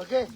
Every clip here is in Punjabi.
ਓਕੇ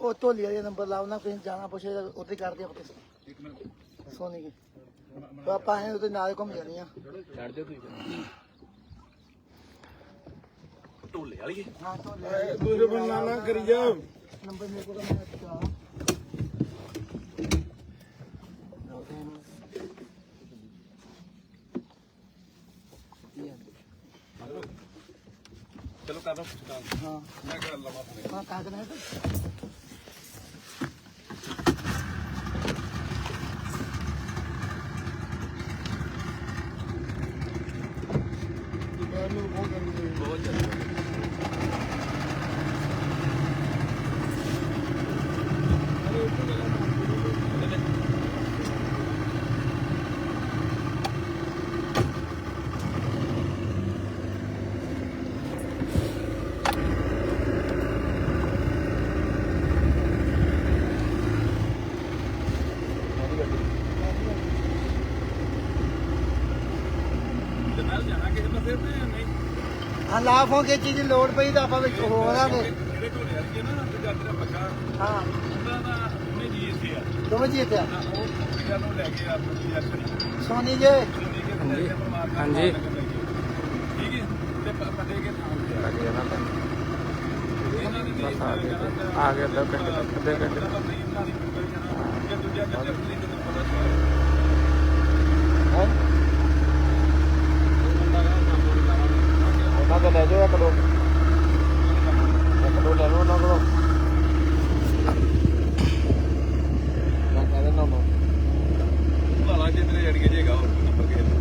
ਉਹ ਢੋਲੀ ਵਾਲੇ ਨੰਬਰ ਲਾਓ ਨਾ ਕੋਈ ਜਾਣਾ ਪੁੱਛੇ ਉੱਥੇ ਕਰਦੇ ਆਪਾਂ ਇੱਕ ਮਿੰਟ ਸੋਨੀ ਕੇ? ਤਾਂ ਆਪਾਂ ਐਂ ਉਹਦੇ ਨਾਲ ਘੁੰਮ ਜਾਣੀ ਆ। ਛੱਡ ਦਿਓ ਤੁਸੀਂ। ਢੋਲੇ ਵਾਲੀ ਹਾਂ। ਢੋਲੀ ਬੰਨਾ ਨਾ ਕਰੀ ਜਾ ਨੰਬਰ ਮੇਰੇ ਕੋਲ ਮੈਂ ਚਾ ਚਲੋ ਕਰ ਹਾਂ। ਮੈਂ ਕਰ ਲਵਾਂ ਹਾਂ ਕਾਗਜ਼ ਹੈ ਤਾਂ ਬਹੁਤ ਚੱਲ ਤੇ ਨਾਲ ਜਾਣਾ ਕਿਸੇ ਪਾਸੇ ਤੇ ਨਹੀਂ ਹਾਂ ਲਾਫ ਹੋ ਕੇ ਚੀਜ਼ ਲੋੜ ਪਈ ਤਾਂ ਆਪਾਂ ਵਿੱਚ ਹੋਵਾਂਗੇ ਜਿਹੜੇ ਢੋਲੇ ਵਾਲੀ ਹੈ ਨਾ ਤੇ ਜੱਟ ਦਾ ਪੱਕਾ ਹਾਂ। ਉਹਨਾਂ ਦਾ ਉਹਨੇ ਜੀ ਇੱਥੇ ਆ। ਦੋਵੇਂ ਜੀ ਇੱਥੇ ਆ। ਨਾ ਉਹ ਕੁੜੀਆਂ ਨੂੰ ਲੈ ਕੇ ਆ ਆਪਣੀ ਯਾਤਰੀ ਸੋਨੀ ਜੇ। ਹਾਂਜੀ। ਠੀਕ ਹੈ ਤੇ ਪ- ਪੱਲੇ ਕੇ ਥਾਂ ਤੇ। ਆ ਲੱਗੇ ਨਾ ਇਹਨਾਂ ਨੇ ਬਸ ਆ ਗਏ ਤੇ- ਆ ਗਏ ਅੱਧਾ ਘੰਟੇ ਤੱਕ, ਅੱਧੇ ਘੰਟੇ। ਤੱਕ। ਜੇ ਦੂਜਾ ਕੱਟੇ ਨਹੀਂ ਤੈਨੂੰ ਪਤਾ ਸੀ ਉਹਨਾਂ ਤੋਂ ਲੈ ਜਾਓ ਇੱਕ ਦੋ ਇੱਕ ਦੋ ਲੈ ਲਓ ਉਹਨਾਂ ਕੋਲੋਂ ਮੈਂ ਕਹਿੰਦਾ ਨਾ ਨਾ ਭਾਲਾ ਜੇ ਤੇਰੇ ਅੜੀਏ ਜੇਗਾ ਹੋਰ ਕੋਈ ਨੰਬਰ ਕਿਸੇ ਦਾ।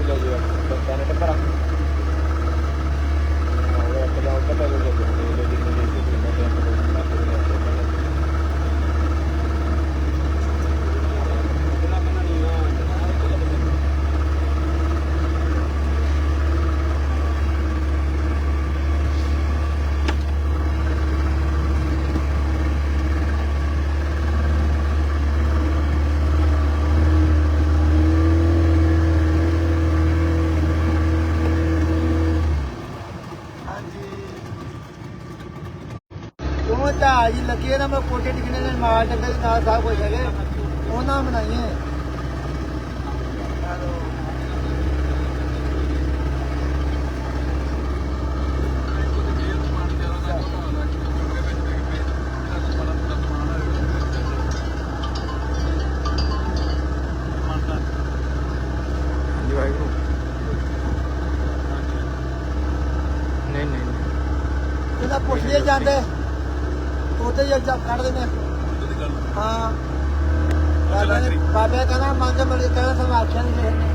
ਲੈ ਜਾਓ ਬੱਚਾ ਨੇ ਟੱਕਰਾ ਉਹ ਇੱਕ ਦਾ ਉੱਧਰ ਲੈ ਜਾਓ ਲੈ ਜਾਓ ਜਿੰਨੇ ਦੇ ਸੀ ਜਿੰਨੇ ਦੇ ਹਾਂਜੀ ਉਹ ਤਾਂ ਜੀ ਲੱਗੇ ਨਾ ਮੈਂ ਕੋਟੇ ਟਿਕਣੇ ਦੇ ਮਾਲ ਦੇ ਨਾਲ ਹੈਗੇ। ਉਹਨਾਂ ਬਣਾਈਏ। ਨਹੀਂ ਨਹੀਂ। ਇਹਦਾ ਪੁੱਛਦੇ ਜਾਂਦੇ। ਉਹਦੇ ਹੀ ਜਦ ਕੱਢ ਦਿੰਦੇ ਹਾਂ। ਬਾਬਾ ਨੇ ਬਾਬਾ ਕਹਿੰਦਾ ਮੰਗ ਮਿਲ ਕਹਿੰਦਾ ਸਾਨੂੰ ਆਖਿਆ ਨਹੀਂ ਕਿਸੇ ਨੇ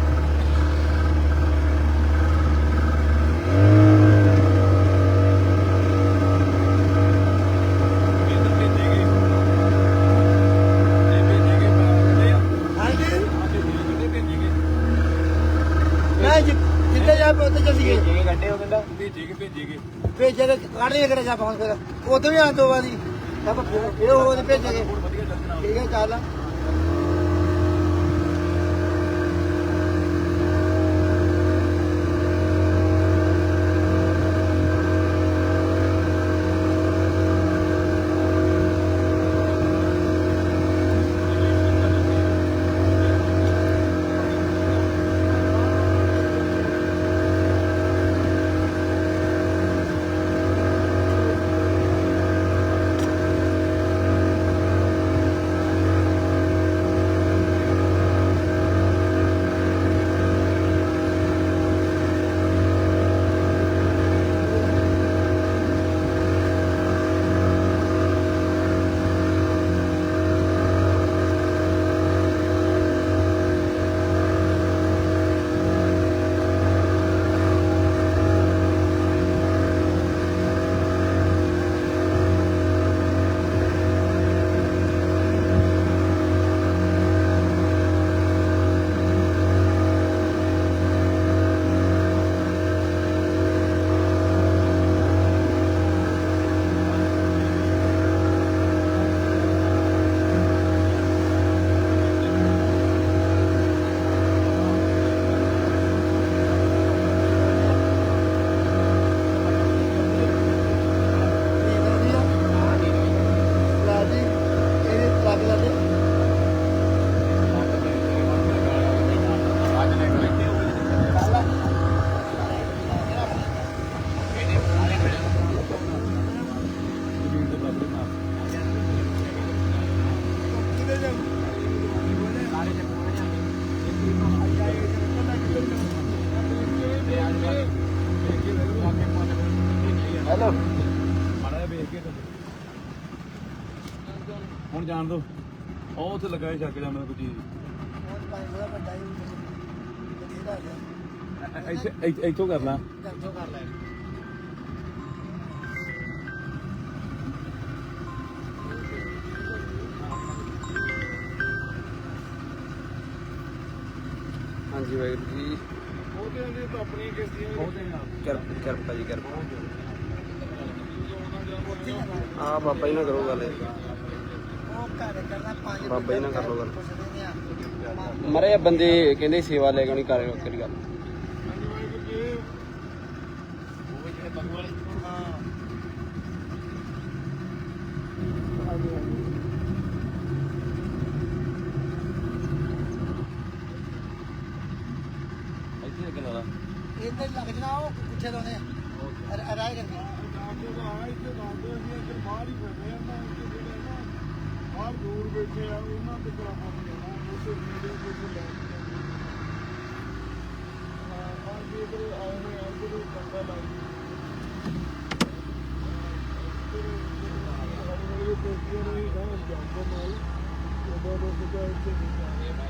ਜਿ- ਜਿੱਥੇ ਜਾ ਉੱਥੇ ਚੱਲੀਏ। ਗੱਡੇ ਕਹਿੰਦਾ। ਭੇਜੇਗੇ ਭੇਜੇਗੇ ਭੇਜੇ ਤੇ ਕੱਢ ਦੇ ਕਿਹੜੇ ਜਾ ਫੋਨ ਫਿਰ। ਉਦੋਂ ਵੀ ਆਂ ਦੋ ਵਾਰੀ ਇਹ ਹੋਰ ਭੇਜਾਂਗੇ ਵਧੀਆ ਚੱਲਣਾ ਠੀਕ ਹੈ ਚੱਲ। ਹੁਣ ਜਾਣ ਦੋ। ਉਹ ਉੱਥੇ ਲੱਗਾ ਛੱਕ ਜਾ ਮੈਨੂੰ ਕੋਈ ਚੀਜ਼। ਇੱਥੇ ਇੱਥੇ- ਇੱਥੋਂ ਕਰ ਲਾ ਜੰਜੋ ਕਰ ਲੈ। ਹਾਂਜੀ ਵਾਹਿਗੁਰੂ ਜੀ। ਕਿਰਪਾ ਕਿਰਪਾ ਜੀ ਕਿਰਪਾ। ਆ ਬਾਬਾ ਜੀ ਨਾਲ ਕਰੋ ਗੱਲ ਇਹ। ਉਹ ਘਰ ਕਰਨਾ ਪੰਜ ਬਾਬਾ ਜੀ ਨਾਲ ਕਰ ਲਓ ਗੱਲ। ਆ ਮਰੇ ਬੰਦੇ ਕਹਿੰਦੇ ਸੇਵਾ ਲੈ ਕੇ ਨਹੀਂ ਕਰ ਕਰੀ ਗੱਲ। ਇਹਦੇ ਲੱਗ ਜਣਾ ਉਹ ਪੁੱਛੇ ਦੋਨੇ ਅਰਾਇ ਕਰਕੇ। ਬਾਹਰ ਦੂਰ ਬੈਠੇ ਆ ਉਹਨਾਂ ਤੇ ਕਰਾਪਾ ਜਾਣਾ ਉੱਥੇ ਨੇੜੇ ਕੋਈ ਲੈ ਕੇ ਹਾਂ ਬਾਹਰ ਵੀ ਇਧਰ ਆਏ ਨੇ ਆ। ਜਿਹੜੇ ਕੰਦਾ ਲਾਈ ਹਰੇ ਪੇਟੀਆਂ ਨਹੀਂ ਗਾ ਜਾਂਦੇ ਨਾਲ ਜਦੋਂ ਉਹ ਕਿਹਾ ਇੱਥੇ ਨਹੀਂ ਆਏ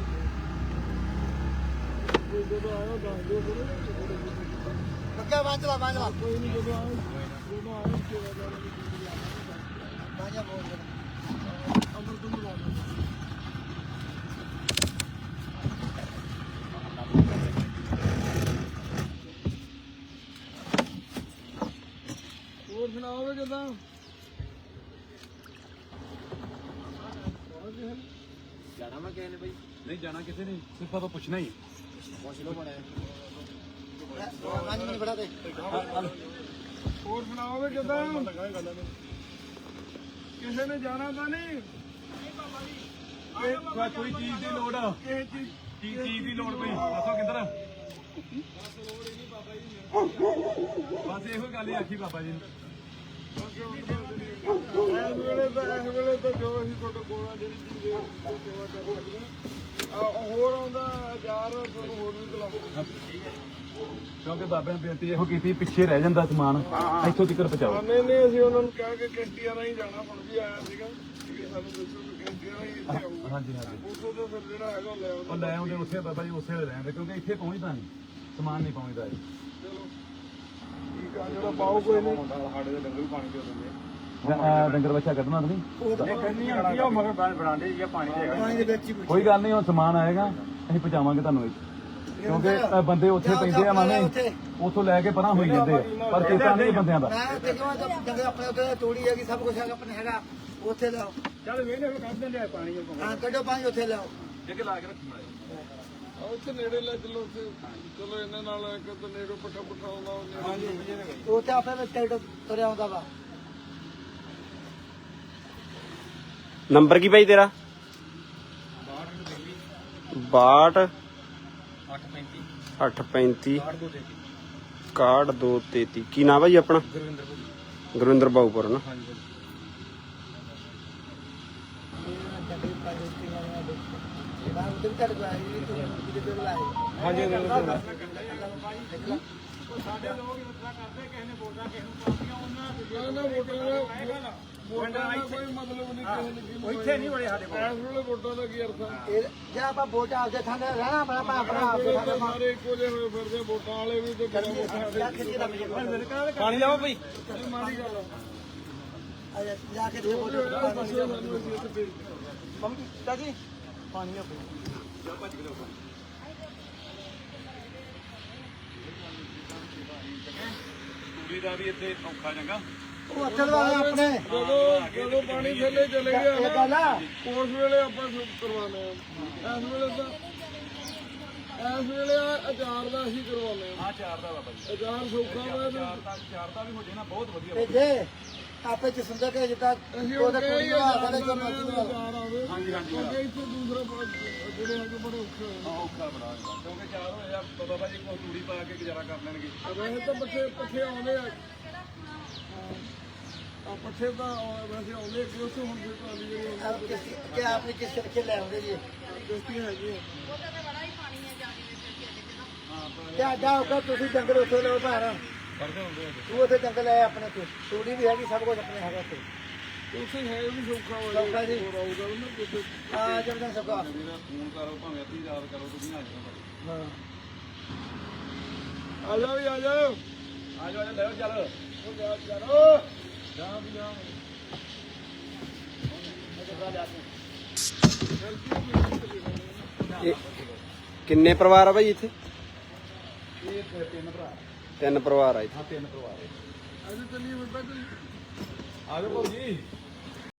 ਕੋਈ ਜਦੋਂ ਆਇਆ ਦੱਸ ਦਿਓ ਫਿਰ ਬੱਕਾ ਬਾਂਝ ਲਾ ਬਾਂਝ ਲਾ ਕੋਈ ਨਹੀਂ ਜਦੋਂ ਆਏ ਜਦੋਂ ਬਾਂਝਾ ਬੋਲ ਦੇ ਅਮਰ ਤੋਂ ਬੁਲਾ ਹੋਰ ਸੁਣਾਓ ਵੇ ਕਿਦਾਂ? ਜਾਣਾ ਮੈਂ ਕਿਸੇ ਨੇ ਬਈ। ਨਹੀਂ ਜਾਣਾ ਕਿਸੇ ਨੇ ਸਿਰਫ ਆਪਾਂ ਪੁੱਛਣਾ ਹੀ। ਬਾਂਝ ਮੈਨੂੰ ਬੜਾ ਦੇ। ਹੋਰ ਸੁਣਾਓ ਵੇ ਕਿਦਾਂ? ਕਿਸੇ ਨੇ ਜਾਣਾ ਤਾਂ ਨਹੀਂ। ਕੋਈ ਕੋਈ ਚੀਜ਼ ਦੀ ਲੋੜ ਆ। ਕਿਸੇ ਚੀਜ਼ ਕੀ ਚੀਜ਼ ਦੀ ਲੋੜ ਕੋਈ। ਦੱਸੋ ਕਿੱਧਰ ਬਸ ਇਹੋ ਗੱਲ ਹੀ ਆਖੀ ਬਾਬਾ ਜੀ ਨੇ। ਇਸ ਵੇਲੇ ਤਾਂ ਇਸ ਵੇਲੇ ਤਾਂ ਜੋ ਅਸੀਂ ਤੁਹਾਡੇ ਕੋਲ ਆ ਜਿਹੜੀ ਚੀਜ਼ ਦੇ ਉਹ ਸੇਵਾ ਕਰ ਸਕਦੇ ਹਾਂ ਆ, ਹੋਰ ਆਉਂਦਾ ਹਜ਼ਾਰ ਤੁਹਾਨੂੰ ਹੋਰ ਵੀ ਦਿਲਾਉਂਦੇ ਕਿਉਂਕਿ ਬਾਬੇ ਨੇ ਬੇਨਤੀ ਇਹੋ ਕੀਤੀ ਪਿੱਛੇ ਰਹਿ ਜਾਂਦਾ ਸਮਾਨ ਇੱਥੋਂ ਤੱਕ ਪਹੁੰਚਾਓ। ਨਹੀਂ ਨਹੀਂ ਅਸੀਂ ਉਹਨਾਂ ਨੂੰ ਕਹਿ ਕੇ ਕਿਸ਼ਤੀਆਂ ਰਾਹੀਂ ਜਾਣਾ ਹੁਣ ਵੀ ਆਇਆ ਸੀਗਾ। ਸਾਨੂੰ ਦੱਸੋ ਕਿ ਕਿਸ਼ਤੀਆਂ ਰਾਹੀਂ ਇੱਥੇ ਆਊਗਾ ਹਾਂਜੀ ਹਾਂਜੀ। ਉਦੋਂ ਤੋਂ ਫਿਰ ਜਿਹੜਾ ਹੈਗਾ ਉਹ ਲੈ ਆਉਂਦਾ ਉਹ ਲੈ ਆਉਂਦੇ ਉੱਥੇ ਬਾਬਾ ਜੀ ਉਸੇ ਵੇਲੇ ਰਹਿੰਦੇ ਕਿਉਂਕਿ ਇੱਥੇ ਪਹੁੰਚਦਾ ਨਹੀਂ। ਸਮਾਨ ਨਹੀਂ ਪਹੁੰਚਦਾ ਜੀ। ਚਲੋ ਠੀਕ ਆ ਜਿਹੜਾ ਪਾਓ ਕੋਈ ਨਹੀਂ ਸਾਡੇ ਦੇ ਡੰਗਰ ਪਾਣੀ ਦੇ ਦਿੰਦੇ ਅਹ ਡੰਗਰ ਬੱਚਾ ਕੱਢਣਾ ਤਾਂ ਨਹੀਂ? ਉਹ ਤਾਂ ਕੰਨੀ ਆਉਂਦੀ ਆ ਮਗਰ ਬਰਾਂਡੇ ਜਾਂ ਪਾਣੀ ਦੇ ਪਾਣੀ ਦੇ ਵਿੱਚ ਹੀ ਪੁੱਛ। ਕੋਈ ਗੱਲ ਨਹੀਂ ਉਹ ਸਮਾਨ ਆਏਗਾ ਅਸੀਂ ਪਹੁੰਚਾਵਾਂਗੇ ਤੁਹਾਨੂੰ ਇੱਥੇ। ਕਿਉਂਕਿ ਬੰਦੇ ਉੱਥੇ ਪੈਂਦੇ ਆ ਮਾਨੇ ਉੱਥੋਂ। ਲੈ ਕੇ ਪਰਾਂ ਹੋਈ ਜਾਂਦੇ ਆ। ਪਰ ਚੇਤਾ ਨਹੀਂ ਬੰਦਿਆਂ ਦਾ। ਮੈਂ ਤੇ ਕਿਉਂ ਜੰਗੇ ਆਪਣੇ ਉੱਤੇ ਤੋੜੀ ਹੈਗੀ ਸਭ ਕੁਝ ਹੈਗਾ ਆਪਣੇ ਹੈਗਾ ਉੱਥੇ ਲਿਆਓ ਚੱਲ ਵੇਲੇ ਕੱਢ ਦਿੰਦੇ ਆ ਪਾਣੀ ਹਾਂ ਕੱਢੋ ਪਾਣੀ ਉੱਥੇ ਲਿਆਓ। ਜੱਗੇ ਲਾ ਕੇ ਰੱਖਣਾ ਉੱਥੇ ਨੇੜੇ ਲੈ ਚਲੋ ਉੱਥੇ। ਚਲੋ ਇਹਨਾਂ ਨਾਲ ਇੱਕ ਤਾਂ ਨੇੜੇ ਪੱਠਾ ਪੱਠਾ ਆਉਂਦਾ ਉਹ ਹਾਂਜੀ। ਉੱਥੇ ਆਪੇ ਵਿੱਚ ਟੈਕਟਰ ਤੁਰਿਆ ਆਉਂਦਾ ਵਾ। ਨੰਬਰ ਕੀ ਭਾਈ ਤੇਰਾ? 62 835 ਕਾਰਡ 233 ਕੀ ਨਾਮ ਹੈ ਜੀ ਆਪਣਾ? ਗੁਰਵਿੰਦਰ ਬਾਬੂਪੁਰ ਨਾ। ਮੈਂ ਉੱਧਰ ਵੀ ਕੱਢ ਗਿਆ ਇਹ ਤੋਂ ਕਿਤੇ ਤੇ ਲਾਏ ਹਾਂਜੀ। ਨਾ ਨਾ ਵੋਟਾਂ ਦਾ ਵੋਟਾਂ ਦਾ ਕੋਈ ਮਤਲਬ ਨਹੀਂ ਕਿਸੇ ਨੇ ਇੱਥੇ ਨਹੀਂ ਵੜੇ ਸਾਡੇ ਕੋਲ। ਇਸ ਵੇਲੇ ਵੋਟਾਂ ਦਾ ਕੀ ਅਰਥ ਆ ਇਹ ਜੇ ਆਪਾਂ ਵੋਟ ਆਪਦੇ ਥਾਂ ਤੇ ਰਹਿਣਾ ਆਪਣਾ ਆਪਣਾ ਆਪਣਾ ਆਪਦੇ ਸਾਰੇ ਇੱਕੋ ਜਿਹੇ ਹੋਏ ਫਿਰਦੇ ਵੋਟਾਂ ਵਾਲੇ ਵੀ ਤੇ ਬਿਨਾਂ ਵੋਟਾਂ ਮੇਰੇ ਪਾਣੀ ਲਾਓ ਭਾਈ। ਦੀ ਮਾੜੀ ਗੱਲ ਆ। ਜਾ ਕੇ ਦੇ ਵੋਟ ਦੱਸੋ ਸਾਨੂੰ ਅਸੀਂ ਇੱਥੇ ਭੇਜ ਮੰਮੀ ਚਾਚੀ ਪਾਣੀ ਆ ਤੂੜੀ ਦਾ ਵੀ ਇੱਥੇ ਔਖਾ ਚੰਗਾ। ਉਹ ਅੱਛਾ ਵਾਲੇ ਆਪਣੇ। ਜਦੋਂ ਜਦੋਂ ਪਾਣੀ ਥੱਲੇ ਚਲੇ ਗਿਆ ਇਹ ਗੱਲ ਆ। ਉਸ ਵੇਲੇ ਆਪਾਂ ਸ਼ੁਰੂ ਕਰਵਾਉਂਦੇ ਆ ਇਸ ਵੇਲੇ ਤਾਂ ਇਸ ਵੇਲੇ ਆ ਅਚਾਰ ਦਾ ਅਸੀਂ ਕਰਵਾਉਂਦੇ ਆ ਆ ਚਾਰ ਦਾ ਬਾਬਾ ਜੀ। ਅਚਾਰ ਸੌਖਾ ਵਾ ਤੇ ਚਾਰ ਦਾ ਚਾਰ ਦਾ ਵੀ ਹੋ ਜੇ ਨਾ ਬਹੁਤ ਵਧੀਆ। ਤੇ ਜੇ ਆਪੇ ਜਸੰਦਰ ਕੇ ਜਿੱਦਾਂ ਅਸੀਂ ਉਹਦਾ ਉਹ ਕੁੜੀ ਕਹੀ ਨੂੰ ਆਖਦਾ ਕਿ ਮਰਜ਼ੀ ਨੂੰ ਚਾਰ ਆਵੇ ਹਾਂਜੀ ਹਾਂਜੀ ਅੱਗੇ ਇੱਥੇ ਦੂਸਰਾ ਬ- ਜਿਹੜੇ ਹੈਗੇ ਬੜੇ ਔਖੇ ਹੋਏ ਔਖਾ ਬੜਾ ਕਿਉਂਕਿ ਚਾਰ ਹੋਏ ਆ ਬਾਬਾ ਜੀ ਕੋਈ ਤੂੜੀ ਪਾ ਕੇ ਗੁਜ਼ਾਰਾ ਕਰ ਲੈਣਗੇ। ਆ ਵੈਸੇ ਤਾਂ ਪੱਠੇ ਪੱਠੇ ਆਉਂਦੇ ਆ। ਆ ਪੱਠੇ ਤਾਂ ਆ- ਵੈਸੇ ਆਉਂਦੇ ਕਿ ਉਸ ਹੁਣ ਫਿਰ ਤਾਂ ਜਿਹੜੀ ਆਪ ਕਿਸ ਕਿ ਆਪਨੇ ਕਿਸ ਕਰਕੇ ਲੈ ਆਉਂਦੇ ਜੀ? ਦੋਸਤੀਆਂ ਹੈਗੀਆਂ ਤੇ ਆਡਾ ਹੋਗਾ ਤੁਸੀਂ ਜੰਗਲ ਉੱਥੇ ਲਓ ਭੈਣ ਤੂੰ ਉੱਥੇ ਜੰਗਲ ਹੈ ਆਪਣੇ ਕੋਲ ਤੂੜੀ ਵੀ ਹੈਗੀ ਸਭ ਕੁਝ ਆਪਣੇ ਹੈਗਾ ਤੇ ਉਸੇ ਹੈ ਵੀ ਸੌਖਾ ਹੋ ਸੌਖਾ ਜੀ। ਹੋਰ ਆਊਗਾ ਨਾ ਕਿਤੇ ਆ ਜੰਗਲ ਸਭਾ ਮੇਰਾ ਫੋਨ ਕਰੋ ਭਾਵੇਂ ਅੱਧੀ ਰਾਤ ਕਰੋ ਤੁਸੀਂ ਆ ਜਾਓ ਹਾਂ। ਆ ਜਾ ਵੀ ਆ ਜਾ ਆ ਜਾਓ ਲੈ ਚੱਲ। ਉਹ ਜਾ ਚਲੋ ਜਾ ਵੀ ਜਾ ਇਹ ਕਿੰਨੇ ਪਰਿਵਾਰ ਆ ਭਾਈ ਇੱਥੇ? ਇਹ ਤੇ ਤਿੰਨ ਭਰਾ। ਤਿੰਨ ਪਰਿਵਾਰ ਆ ਇੱਥੇ। ਹਾਂ ਤਿੰਨ ਪਰਿਵਾਰ ਆ। ਅੱਜ ਚੱਲੀ ਬੱਬਾ ਜੀ ਆ ਜਾਓ ਭਾਜੀ